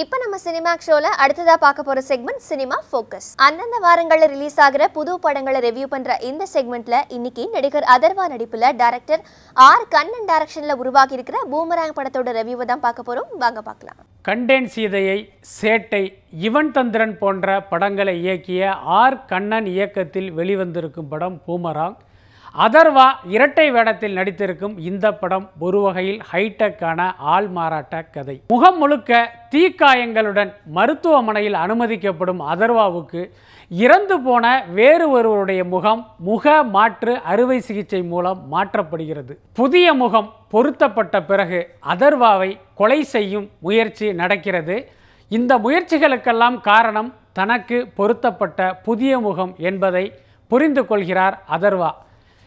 இப்போ நம்ம சினிமா ஷோல அடுத்ததா பார்க்க போற செக்மெண்ட் சினிமா ஃபோக்கஸ் அந்தந்த வாரங்கள்ல ரிலீஸ் ஆகிற புது படங்களை ரிவ்யூ பண்ற இந்த செக்மெண்ட்ல இன்னைக்கு நடிகர் அதர்வா நடிப்புல டைரக்டர் ஆர் கண்ணன் டைரக்ஷன்ல உருவாகி இருக்கிற பூமராங் படத்தோட ரிவ்யூவை தான் பார்க்க போறோம். வாங்க பார்க்கலாம். கண்டேன் சீதையை சேட்டை இவன் தந்திரன் போன்ற படங்களை இயக்கிய ஆர் கண்ணன் இயக்கத்தில் வெளிவந்திருக்கும் படம் பூமராங் அதர்வா இரட்டை வேடத்தில் நடித்திருக்கும் இந்த படம் ஒரு வகையில் ஹைடெக்கான ஆள் மாறாட்ட கதை. முகம் முழுக்க தீக்காயங்களுடன் மருத்துவமனையில் அனுமதிக்கப்படும் அதர்வாவுக்கு இறந்து போன வேறு ஒருவருடைய முகம் முக மாற்று அறுவை சிகிச்சை மூலம் மாற்றப்படுகிறது. புதிய முகம் பொருத்தப்பட்ட பிறகு அதர்வாவை கொலை செய்யும் முயற்சி நடக்கிறது. இந்த முயற்சிகளுக்கெல்லாம் காரணம் தனக்கு பொருத்தப்பட்ட புதிய முகம் என்பதை புரிந்து கொள்கிறார் அதர்வா.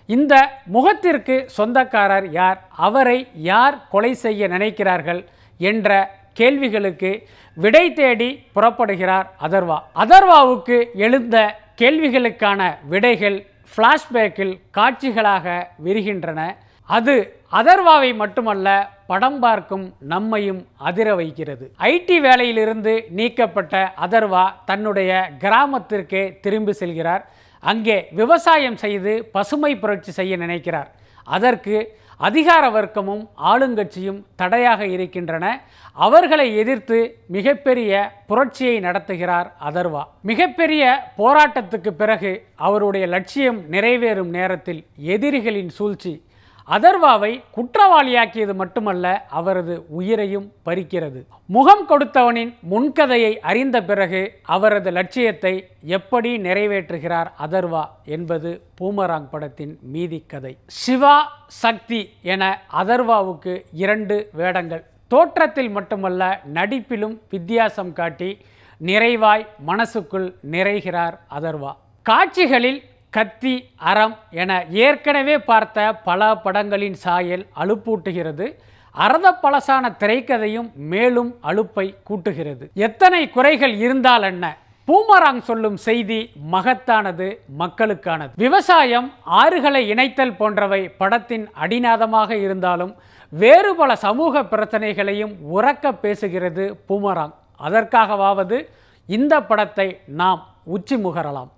இந்த முகத்திற்கு சொந்தக்காரர் யார்? அவரை யார் கொலை செய்ய நினைக்கிறார்கள்? என்ற கேள்விகளுக்கு விடை தேடி புறப்படுகிறார் அதர்வா. அதர்வாவுக்கு எழுந்த கேள்விகளுக்கான விடைகள் ஃப்ளாஷ்பேக்கில் காட்சிகளாக விரிகின்றன. அது அதர்வாவை மட்டுமல்ல படம் பார்க்கும் நம்மையும் அதிர வைக்கிறது. ஐடி வேலையிலிருந்து நீக்கப்பட்ட அதர்வா தன்னுடைய கிராமத்திற்கே திரும்பி செல்கிறார். அங்கே விவசாயம் செய்து பசுமை புரட்சி செய்ய நினைக்கிறார். அதற்கு அதிகார வர்க்கமும் ஆளுங்கட்சியும் தடையாக இருக்கின்றன. அவர்களை எதிர்த்து மிகப்பெரிய புரட்சியை நடத்துகிறார் அதர்வா. மிகப்பெரிய போராட்டத்துக்கு பிறகு அவருடைய லட்சியம் நிறைவேறும் நேரத்தில் எதிரிகளின் சூழ்ச்சி அதர்வாவை குற்றவாளியாக்கியது மட்டுமல்ல அவரது உயிரையும் பறிக்கிறது. முகம் கொடுத்தவனின் முன்கதையை அறிந்த பிறகு அவரது லட்சியத்தை எப்படி நிறைவேற்றுகிறார் அதர்வா என்பது பூமராங் படத்தின் மீதி கதை சிவா சக்தி என அதர்வாவுக்கு இரண்டு வேடங்கள். தோற்றத்தில் மட்டுமல்ல நடிப்பிலும் வித்தியாசம் காட்டி நிறைவாய் மனசுக்குள் நிறைகிறார் அதர்வா. காட்சிகளில் கத்தி அறம் என ஏற்கனவே பார்த்த பல படங்களின் சாயல் அலுப்பூட்டுகிறது அறத பழசான திரைக்கதையும் மேலும் அலுப்பை கூட்டுகிறது. எத்தனை குறைகள் இருந்தால் என்ன? பூமராங் சொல்லும் செய்தி மகத்தானது மக்களுக்கானது. விவசாயம் ஆறுகளை இணைத்தல் போன்றவை படத்தின் அடிநாதமாக இருந்தாலும் வேறு பல சமூக பிரச்சனைகளையும் உறக்க பேசுகிறது பூமராங். அதற்காகவாவது இந்த படத்தை நாம் உச்சி முகரலாம்.